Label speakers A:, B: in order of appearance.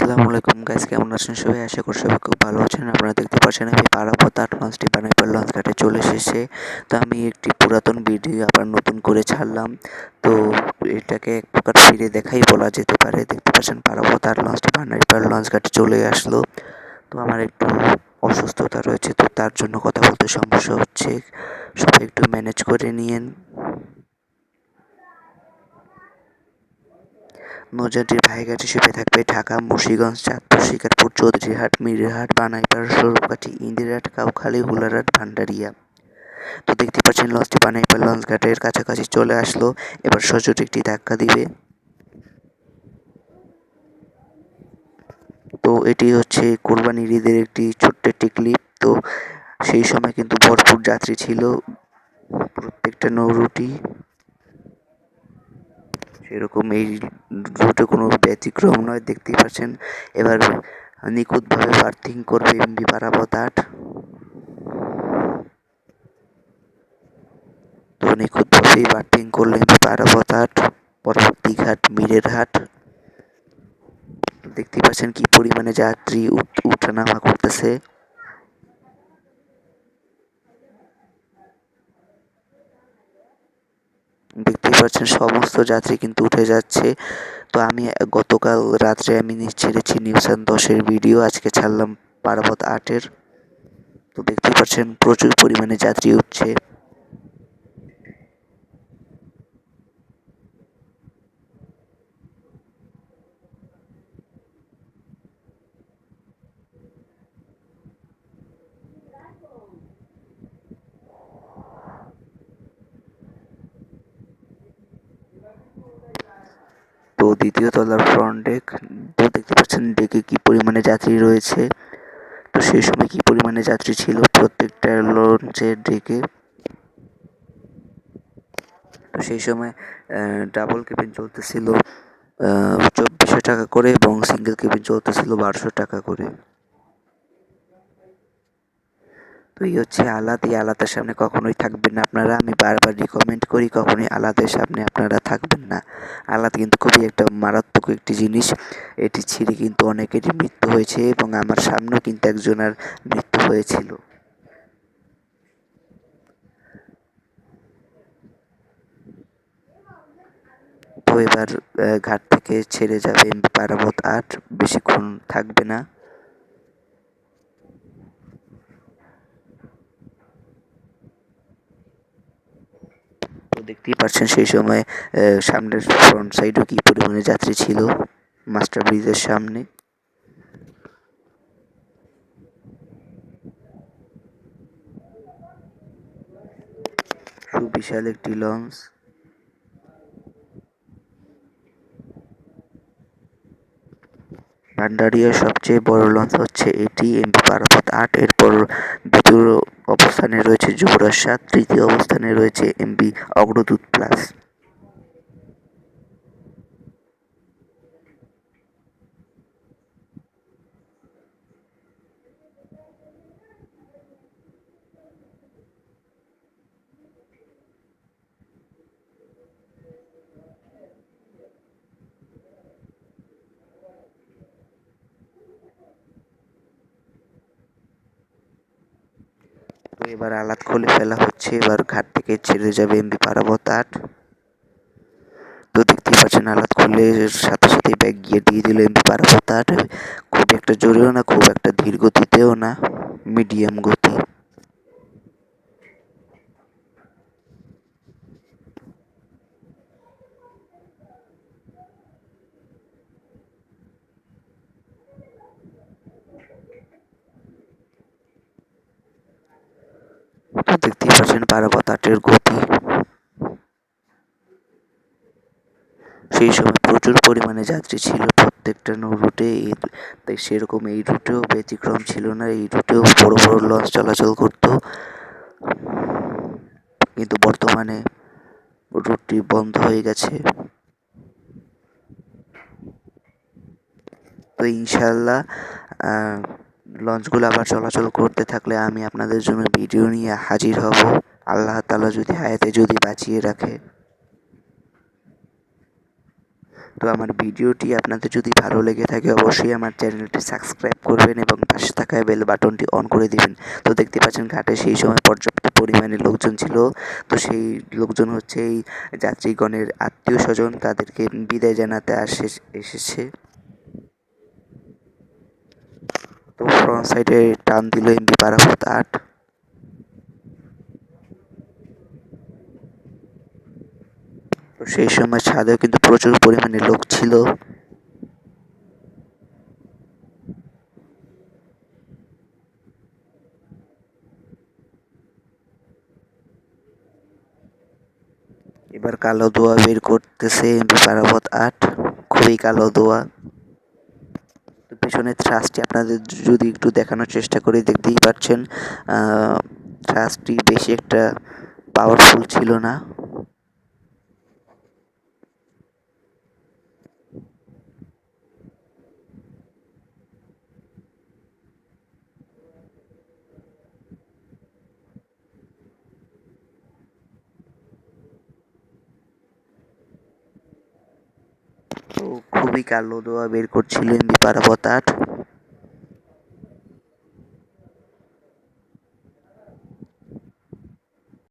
A: আসসালামু আলাইকুম গাইস কেমন আছেন সবাই? আশা করি সবাই খুব ভালো আছেন। আপনারা দেখতে পাচ্ছেন আমি পারাপথ আট লঞ্চটি বানাইপার লঞ্চ ঘাটে চলে এসেছে। তো আমি একটি পুরাতন ভিডিও আবার নতুন করে ছাড়লাম। তো এটাকে এক প্রকার ফিরে দেখাই বলা যেতে পারে। দেখতে পাচ্ছেন পারাপথ আট লঞ্চটি বানাইপার লঞ্চ ঘাটে চলে আসলো। তো আমার একটু অসুস্থতা রয়েছে, তো তার জন্য কথা বলতে সমস্যা হচ্ছে। সবাই একটু ম্যানেজ করে নিয়েন। নৌযানটির ভাইঘাট হিসেবে থাকবে ঢাকা, মুন্সিগঞ্জ, চাঁদপুর, শিকারপুর, চৌধুরীহাট, মিরহাট, বানাইপাড়া স্বরূপকাঠি ইন্দিরহাট কাউখালী, হুলারহাট, ভান্ডারিয়া। তো দেখতে পাচ্ছেন, লঞ্চটি বানাইপাড়া লঞ্চ ঘাটের কাছাকাছি চলে আসলো। এবার সজোর একটি ধাক্কা দিবে। তো এটি হচ্ছে কোরবানির ঈদের একটি ছোট্ট একটি ক্লিপ। তো সেই সময় কিন্তু ভরপুর যাত্রী ছিল প্রত্যেকটা নৌরুটি। সেরকম এই রুটে কোনো ব্যতিক্রম নয়, দেখতেই পাচ্ছেন। এবার নিখুঁতভাবে বার্থিং করবে এমবি পারাবত আট তো নিখুঁতভাবেই বার্থিং করলেন পারাবত আট পরবর্তী ঘাট মীরের হাট। দেখতেই পাচ্ছেন কি পরিমাণে যাত্রী উঠানামা করতেছে। দেখতেই পাচ্ছেন, সমস্ত যাত্রী কিন্তু উঠে যাচ্ছে। তো আমি গতকাল রাত্রে আমি ছেড়েছি নিউসান দশের ভিডিও, আজকে ছাড়লাম পার্বত আটের। তো দেখতেই পাচ্ছেন, প্রচুর পরিমাণে যাত্রী উঠছে। দ্বিতীয় তলার ফ্রন্ট ডেক তো দেখতে পাচ্ছেন ডেকে কি পরিমাণে যাত্রী রয়েছে। তো সেই সময় কি পরিমাণে যাত্রী ছিল প্রত্যেকটা লঞ্চের ডেকে তো সেই সময় ডাবল কেবিন চলতেছিল চব্বিশশো টাকা করে এবং সিঙ্গেল কেবিন চলতেছিল বারোশো টাকা করে। এই হচ্ছে আলাদ আলাদার সামনে কখনোই থাকবেন না আপনারা। আমি বারবার রিকমেন্ড করি কখনোই আলাদের সামনে আপনারা থাকবেন না। আলাদ কিন্তু খুবই একটা মারাত্মক একটি জিনিস। এটি ছিঁড়ে কিন্তু অনেকেরই মৃত্যু হয়েছে এবং আমার সামনেও কিন্তু একজনের মৃত্যু হয়েছিল। তো এবার ঘাট থেকে ছেড়ে যাবে পারাবত আট বেশিক্ষণ থাকবে না। দেখতেই পাচ্ছেন সেই সময় সামনের ফ্রন্ট সাইডেও কি পরিমাণে যাত্রী ছিল মাস্টার ব্রিজের সামনে। সুবিশাল একটি লঞ্চ। ভান্ডারিয়ার সবচেয়ে বড় লঞ্চ হচ্ছে এটি এমপি পারাপথ আট, এরপর দ্বিতীয় অবস্থানে রয়েছে যুবরাজ সাত তৃতীয় অবস্থানে রয়েছে এমবি অগ্রদূত প্লাস। এবার আলাদ খুলে ফেলা হচ্ছে। এবার ঘাট থেকে ছেড়ে যাবে এমবি পারাবত আট। তো দেখতেই পাচ্ছেন আলাদ খুলে সাথে সাথে ব্যাগ গিয়ে দিয়ে দিল এমবি পারাবত আট। খুব একটা জোরেও না, খুব একটা ধীর গতিতেও না, মিডিয়াম গতি তো পাচ্ছেন পারাপাত গতি। সেই সময় প্রচুর পরিমাণে যাত্রী ছিল, প্রত্যেকটা রুটে। তাই সেরকম এই রুটেও ব্যতিক্রম ছিল না, এই রুটেও বড় বড় লঞ্চ চলাচল করত। কিন্তু বর্তমানে রুটটি বন্ধ হয়ে গেছে। তো ইনশাল্লাহ লঞ্চগুলো আবার চলাচল করতে থাকলে আমি আপনাদের জন্য ভিডিও নিয়ে হাজির হব। আল্লাহ তালা যদি হায়াতে যদি বাঁচিয়ে রাখে। তো আমার ভিডিওটি আপনাদের যদি ভালো লেগে থাকে অবশ্যই আমার চ্যানেলটি সাবস্ক্রাইব করবেন এবং পাশে থাকা বেল বাটনটি অন করে দিবেন। তো দেখতে পাচ্ছেন ঘাটে সেই সময় পর্যাপ্ত পরিমাণে লোকজন ছিল। তো সেই লোকজন হচ্ছে এই যাত্রীগণের আত্মীয় স্বজন। তাদেরকে বিদায় জানাতে আসে এসেছে। তো ফ্রন্ট সাইডে টান দিল এমবি পারাপথ আট তো সেই সময় ছাদেও কিন্তু প্রচুর পরিমাণে লোক ছিল। এবার কালো দোয়া বের করতেছে এমপি পারাবত আট খুবই কালো দোয়া। পেছনের থ্রাসটি আপনাদের যদি একটু দেখানোর চেষ্টা করি, দেখতেই পাচ্ছেন থ্রাসটি বেশি একটা পাওয়ারফুল ছিল না। তো খুবই কালো ধোঁয়া বের করছিল এমবি আট